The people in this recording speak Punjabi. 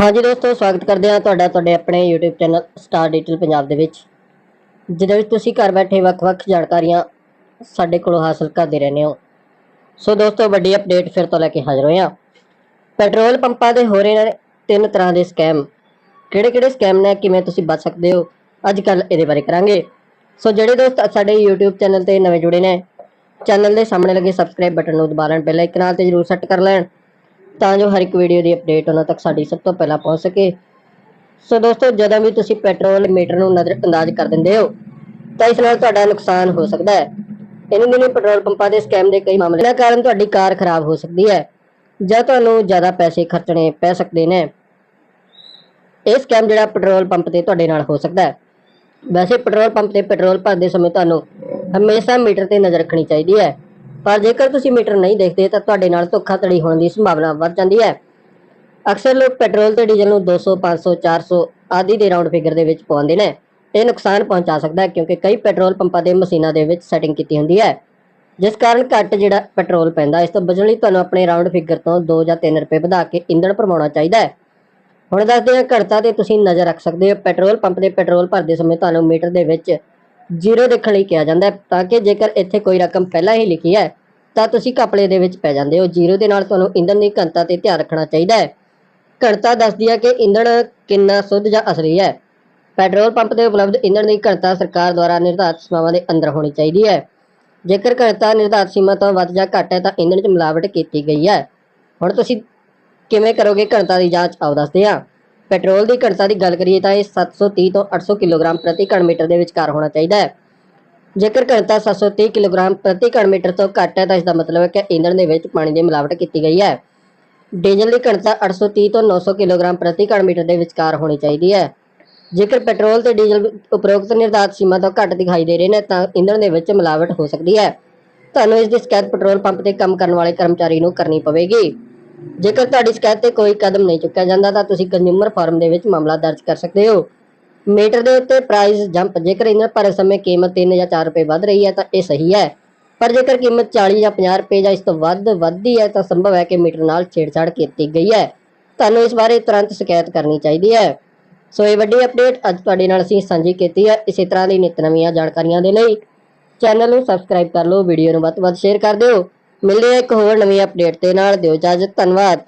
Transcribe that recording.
ਹਾਂਜੀ ਦੋਸਤੋ, ਸਵਾਗਤ ਕਰਦੇ ਹਾਂ ਤੁਹਾਡਾ, ਤੁਹਾਡੇ ਆਪਣੇ YouTube channel star digital Punjab ਦੇ ਵਿੱਚ, ਜਿਹਦੇ ਵਿੱਚ ਤੁਸੀਂ ਘਰ ਬੈਠੇ ਵੱਖ-ਵੱਖ ਜਾਣਕਾਰੀਆਂ ਸਾਡੇ ਕੋਲੋਂ ਹਾਸਲ ਕਰਦੇ ਰਹਿੰਦੇ ਹੋ। ਸੋ ਦੋਸਤੋ, ਵੱਡੀ ਅਪਡੇਟ ਫਿਰ ਤੋਂ ਲੈ ਕੇ ਹਾਜ਼ਰ ਹੋਏ ਹਾਂ। ਪੈਟਰੋਲ ਪੰਪਾਂ ਦੇ ਹੋ ਰਹੇ ਨੇ ਤਿੰਨ ਤਰ੍ਹਾਂ ਦੇ ਸਕੈਮ ਕਿਹੜੇ-ਕਿਹੜੇ ਸਕੈਮ ਨੇ, ਕਿਵੇਂ ਤੁਸੀਂ ਬਚ ਸਕਦੇ ਹੋ, ਅੱਜ ਕੱਲ ਇਹਦੇ ਬਾਰੇ ਕਰਾਂਗੇ। ਸੋ ਜਿਹੜੇ ਦੋਸਤ ਸਾਡੇ YouTube ਚੈਨਲ ਤੇ ਨਵੇਂ ਜੁੜੇ ਨੇ ਚੈਨਲ ਦੇ ਸਾਹਮਣੇ ਲੱਗੇ ਸਬਸਕ੍ਰਾਈਬ ਬਟਨ ਨੂੰ ਦਬਾ ਲੈਣ ਬੈਲ ਆਈਕਨ ਨਾਲ ਤੇ ਜਰੂਰ ਸੈੱਟ ਕਰ ਲੈਣ। ਤਾਂ ਜੋ ਹਰ ਇੱਕ ਵੀਡੀਓ ਦੀ ਅਪਡੇਟ ਉਹਨਾਂ ਤੱਕ ਸਾਡੀ ਸਭ ਤੋਂ ਪਹਿਲਾਂ ਪਹੁੰਚ ਸਕੇ। ਸੋ ਦੋਸਤੋ, ਜਦੋਂ ਵੀ ਤੁਸੀਂ ਪੈਟਰੋਲ ਮੀਟਰ ਨੂੰ ਨਜ਼ਰ ਅੰਦਾਜ਼ ਕਰ ਦਿੰਦੇ ਹੋ, ਤਾਂ ਇਸ ਨਾਲ ਤੁਹਾਡਾ ਨੁਕਸਾਨ ਹੋ ਸਕਦਾ ਹੈ। ਇਹਨਾਂ ਦਿਨੀ ਪੈਟਰੋਲ ਪੰਪਾਂ ਦੇ ਸਕੈਮ ਦੇ ਕਈ ਮਾਮਲੇ ਇਹਨਾਂ ਕਾਰਨ ਤੁਹਾਡੀ ਕਾਰ ਖਰਾਬ ਹੋ ਸਕਦੀ ਹੈ, ਜਾਂ ਤੁਹਾਨੂੰ ਜ਼ਿਆਦਾ ਪੈਸੇ ਖਰਚਣੇ ਪੈ ਸਕਦੇ ਨੇ। ਇਹ ਸਕੈਮ ਜਿਹੜਾ ਪੈਟਰੋਲ ਪੰਪ ਤੇ ਤੁਹਾਡੇ ਨਾਲ ਹੋ ਸਕਦਾ ਹੈ। ਵੈਸੇ ਪੈਟਰੋਲ ਪੰਪ ਤੇ ਪੈਟਰੋਲ ਭਰਦੇ ਸਮੇਂ ਤੁਹਾਨੂੰ ਹਮੇਸ਼ਾ ਮੀਟਰ ਤੇ ਨਜ਼ਰ ਰੱਖਣੀ ਚਾਹੀਦੀ ਹੈ। ਪਰ ਜੇਕਰ ਤੁਸੀਂ ਮੀਟਰ ਨਹੀਂ ਦੇਖਦੇ ਤਾਂ ਤੁਹਾਡੇ ਨਾਲ ਧੋਖਾਧੜੀ ਹੋਣ ਦੀ ਸੰਭਾਵਨਾ ਵੱਧ ਜਾਂਦੀ ਹੈ। ਅਕਸਰ ਲੋਕ ਪੈਟਰੋਲ ਤੇ ਡੀਜ਼ਲ ਨੂੰ 200 500 400 ਆਦਿ ਦੇ ਰਾਉਂਡ ਫਿਗਰ ਦੇ ਵਿੱਚ ਪਾਉਂਦੇ ਨੇ। ਇਹ ਨੁਕਸਾਨ ਪਹੁੰਚਾ ਸਕਦਾ ਹੈ ਕਿਉਂਕਿ ਕਈ ਪੈਟਰੋਲ ਪੰਪਾਂ ਦੇ ਮਸ਼ੀਨਾਂ ਦੇ ਵਿੱਚ ਸੈਟਿੰਗ ਕੀਤੀ ਹੁੰਦੀ ਹੈ। ਜਿਸ ਕਾਰਨ ਘੱਟ ਜਿਹੜਾ ਪੈਟਰੋਲ ਪੈਂਦਾ, ਇਸ ਤੋਂ ਬਚਣ ਲਈ ਤੁਹਾਨੂੰ ਆਪਣੇ ਰਾਉਂਡ ਫਿਗਰ ਤੋਂ 2 ਜਾਂ 3 ਰੁਪਏ ਵਧਾ ਕੇ ਇੰਧਣ ਭਰਵਾਉਣਾ ਚਾਹੀਦਾ ਹੈ। ਹੁਣ ਦੱਸਦੇ ਹਾਂ ਘੜਤਾ ਤੇ ਤੁਸੀਂ ਨਜ਼ਰ ਰੱਖ ਸਕਦੇ ਹੋ। ਪੈਟਰੋਲ ਪੰਪ ਦੇ ਪੈਟਰੋਲ ਭਰਦੇ ਸਮੇਂ ਤੁਹਾਨੂੰ ਮੀਟਰ ਦੇ ਵਿੱਚ ਜ਼ੀਰੋ ਦੇਖਣ ਲਈ ਕਿਹਾ ਜਾਂਦਾ ਹੈ, ਤਾਂ ਕਿ ਜੇਕਰ ਇੱਥੇ ਕੋਈ ਰਕਮ ਪਹਿਲਾਂ ਹੀ ਲਿਖੀ ਹੈ, ਤਾਂ ਤੁਸੀਂ ਘਪਲੇ ਦੇ ਵਿੱਚ ਪੈ ਜਾਂਦੇ ਹੋ। ਜ਼ੀਰੋ ਦੇ ਨਾਲ ਤੁਹਾਨੂੰ ਇੰਧਨ ਦੀ ਘਣਤਾ ਤੇ ਧਿਆਨ ਰੱਖਣਾ ਚਾਹੀਦਾ ਹੈ। ਘਣਤਾ ਦੱਸਦੀ ਹੈ ਕਿ ਇੰਧਨ ਕਿੰਨਾ ਸ਼ੁੱਧ ਜਾਂ ਅਸਲੀ ਹੈ। ਪੈਟਰੋਲ ਪੰਪ ਤੇ ਉਪਲਬਧ ਇੰਧਨ ਦੀ ਘਣਤਾ ਸਰਕਾਰ ਦੁਆਰਾ ਨਿਰਧਾਰਤ ਸੀਮਾਵਾਂ ਦੇ ਅੰਦਰ ਹੋਣੀ ਚਾਹੀਦੀ ਹੈ। ਜੇਕਰ ਘਣਤਾ ਨਿਰਧਾਰਤ ਸੀਮਾ ਤੋਂ ਵੱਧ ਜਾਂ ਘੱਟ ਹੈ, ਤਾਂ ਇੰਧਨ 'ਚ ਮਿਲਾਵਟ ਕੀਤੀ ਗਈ ਹੈ। ਹੁਣ ਤੁਸੀਂ ਕਿਵੇਂ ਕਰੋਗੇ? ਘਣਤਾ ਦੀ ਜਾਂਚ ਆਓ, ਦੱਸਦੇ ਹਾਂ। ਪੈਟਰੋਲ ਦੀ ਘਣਤਾ ਦੀ ਗੱਲ ਕਰੀਏ ਤਾਂ ਇਹ 730 ਤੋਂ 800 ਕਿਲੋਗ੍ਰਾਮ ਪ੍ਰਤੀ ਘਣ ਮੀਟਰ ਦੇ ਵਿਚਕਾਰ ਹੋਣਾ ਚਾਹੀਦਾ ਹੈ। ਜੇਕਰ ਘਣਤਾ 730 ਕਿਲੋਗ੍ਰਾਮ ਪ੍ਰਤੀ ਘਣ ਮੀਟਰ ਤੋਂ ਘੱਟ ਹੈ ਤਾਂ ਇਸ ਦਾ ਮਤਲਬ ਹੈ ਕਿ ਇੰਧਨ ਦੇ ਵਿੱਚ ਪਾਣੀ ਦੀ ਮਿਲਾਵਟ ਕੀਤੀ ਗਈ ਹੈ। ਡੀਜ਼ਲ ਦੀ ਘਣਤਾ 830 ਤੋਂ 900 ਕਿਲੋਗ੍ਰਾਮ ਪ੍ਰਤੀ ਘਣ ਮੀਟਰ ਦੇ ਵਿਚਕਾਰ ਹੋਣੀ ਚਾਹੀਦੀ ਹੈ। ਜੇਕਰ ਪੈਟਰੋਲ ਤੇ ਡੀਜ਼ਲ ਉਪਰੋਕਤ ਨਿਰਧਾਰਤ ਸੀਮਾ ਤੋਂ ਘੱਟ ਦਿਖਾਈ ਦੇ ਰਹੇ ਨੇ ਤਾਂ ਇੰਧਨ ਦੇ ਵਿੱਚ ਮਿਲਾਵਟ ਹੋ ਸਕਦੀ ਹੈ। ਤੁਹਾਨੂੰ ਇਸ ਦੀ ਸ਼ਿਕਾਇਤ ਪੈਟਰੋਲ ਪੰਪ ਤੇ ਕੰਮ ਕਰਨ ਵਾਲੇ ਕਰਮਚਾਰੀ ਨੂੰ ਕਰਨੀ ਪਵੇਗੀ। ਜੇਕਰ ਤੁਹਾਡੀ ਸ਼ਿਕਾਇਤ ਤੇ ਕੋਈ ਕਦਮ ਨਹੀਂ ਚੁੱਕਿਆ ਜਾਂਦਾ, ਤਾਂ ਤੁਸੀਂ ਕੰਜ਼ਿਊਮਰ ਫਾਰਮ ਦੇ ਵਿੱਚ ਮਾਮਲਾ ਦਰਜ ਕਰ ਸਕਦੇ ਹੋ। ਮੀਟਰ ਦੇ ਉੱਤੇ ਪ੍ਰਾਈਸ ਜੰਪ ਜੇਕਰ ਇਹਨਾਂ ਭਰੇ ਸਮੇਂ ਕੀਮਤ 3 ਜਾਂ 4 ਰੁਪਏ ਵੱਧ ਰਹੀ ਹੈ, ਤਾਂ ਇਹ ਸਹੀ ਹੈ। ਪਰ ਜੇਕਰ ਕੀਮਤ 40 ਜਾਂ 50 ਰੁਪਏ ਜਾਂ ਇਸ ਤੋਂ ਵੱਧ ਵੱਧਦੀ ਹੈ, ਤਾਂ ਸੰਭਵ ਹੈ ਕਿ ਮੀਟਰ ਨਾਲ ਛੇੜਛਾੜ ਕੀਤੀ ਗਈ ਹੈ। ਤੁਹਾਨੂੰ ਇਸ ਬਾਰੇ ਤੁਰੰਤ ਸ਼ਿਕਾਇਤ ਕਰਨੀ ਚਾਹੀਦੀ ਹੈ। ਸੋ ਇਹ ਵੱਡੀ ਅਪਡੇਟ ਅੱਜ ਤੁਹਾਡੇ ਨਾਲ ਅਸੀਂ ਸਾਂਝੀ ਕੀਤੀ ਹੈ। ਇਸੇ ਤਰ੍ਹਾਂ ਦੀ ਨਿਤ ਨਵੀਆਂ ਜਾਣਕਾਰੀਆਂ ਦੇ ਲਈ ਚੈਨਲ ਨੂੰ ਸਬਸਕ੍ਰਾਈਬ ਕਰ ਲਓ ਵੀਡੀਓ ਨੂੰ ਵੱਧ ਤੋਂ ਵੱਧ ਸ਼ੇਅਰ ਕਰ ਦਿਓ। ਮਿਲਦੇ ਹਾਂ ਇੱਕ ਹੋਰ ਨਵੀਂ ਅਪਡੇਟ ਦੇ ਨਾਲ ਦਿਓ ਇਜਾਜ਼ਤ ਧੰਨਵਾਦ।